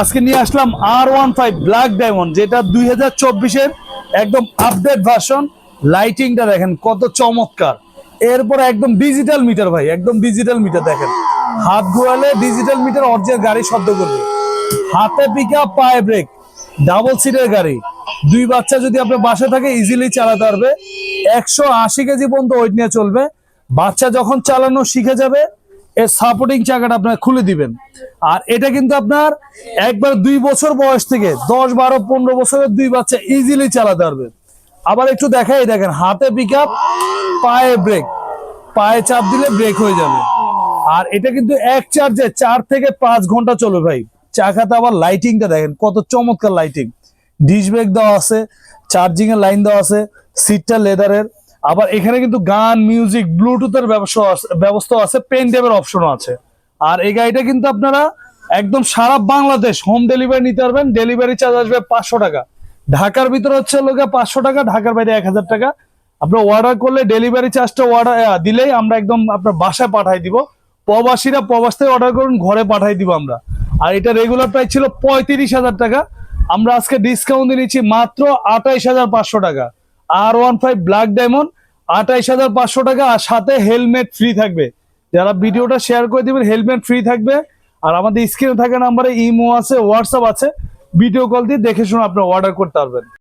আজকে নিয়ে আসলাম আর ওয়ান ফাইভ ব্ল্যাক ডায়মন্ড যেটা দুই হাজার চব্বিশের একদম আপডেট ভার্সন লাইটিংটা দেখেন, কত চমৎকার। এরপর একদম ডিজিটাল মিটার ভাই, একদম ডিজিটাল মিটার দেখেন। হাত ঘোরালে ডিজিটাল মিটার অরিজিনাল গাড়ি শব্দ করবে। হাতে পিকা পায়ে ব্রেক ডাবল সিটের গাড়ি। দুই বাচ্চা যদি আপনার বাসা থাকে ইজিলি চালাতে পারবে। একশো আশি কেজি পর্যন্ত ওয়েট নিয়ে চলবে। বাচ্চা যখন চালানো শিখে যাবে এর সাপোর্টিং চাকাটা আপনার খুলে দিবেন। আর এটা কিন্তু আপনার একবার দুই বছর বয়স থেকে, দশ, বারো, পনেরো বছরের দুই বাচ্চা ইজিলি চালাতে পারবে। আবার একটু দেখাই, দেখেন, হাতে পিক আপ পায়ে ব্রেক পায়ে চাপ দিলে ব্রেক হয়ে যাবে। আর এটা কিন্তু এক চার্জে চার থেকে পাঁচ ঘণ্টা চলবে ভাই। চাকাতে আবার লাইটিংটা দেখেন, কত চমৎকার লাইটিং ডিশ ব্রেক দেওয়া আছে চার্জিং এর লাইন দেওয়া আছে সিটটা লেদারের আবার এখানে কিন্তু গান মিউজিক ব্লুটুথের ব্যবস্থা আছে পেন ডেবের অপশনও আছে। আর এই গাড়িটা কিন্তু আপনারা একদম সারা বাংলাদেশ হোম ডেলিভারি নিতে পারবেন ডেলিভারি চার্জ আসবে পাঁচশো টাকা। ঢাকার ভিতরে হচ্ছে লোকে পাঁচশো টাকা, ঢাকার বাইরে এক হাজার টাকা। আপনার অর্ডার করলে ডেলিভারি চার্জটা অর্ডার দিলেই আমরা একদম আপনার বাসায় পাঠাই দিব। প্রবাসীরা প্রবাস থেকে অর্ডার করুন, ঘরে পাঠাই দিব আমরা। আর এটা রেগুলার প্রাইস ছিল পঁয়ত্রিশ হাজার টাকা। আমরা আজকে ডিসকাউন্ট দিয়ে নিচ্ছি মাত্র আঠাইশ হাজার পাঁচশো টাকা। আর ওয়ান ফাইভ ব্ল্যাক ডায়মন্ড আঠাইশ হাজার পাঁচশো টাকা, আর সাথে হেলমেট ফ্রি থাকবে। যারা ভিডিওটা শেয়ার করে দেবেন হেলমেট ফ্রি থাকবে। আর আমাদের স্ক্রিনে থাকা নাম্বারে ইমো আছে হোয়াটসঅ্যাপ আছে। ভিডিও কল দিয়ে দেখে শুনে আপনি অর্ডার করতে পারবেন।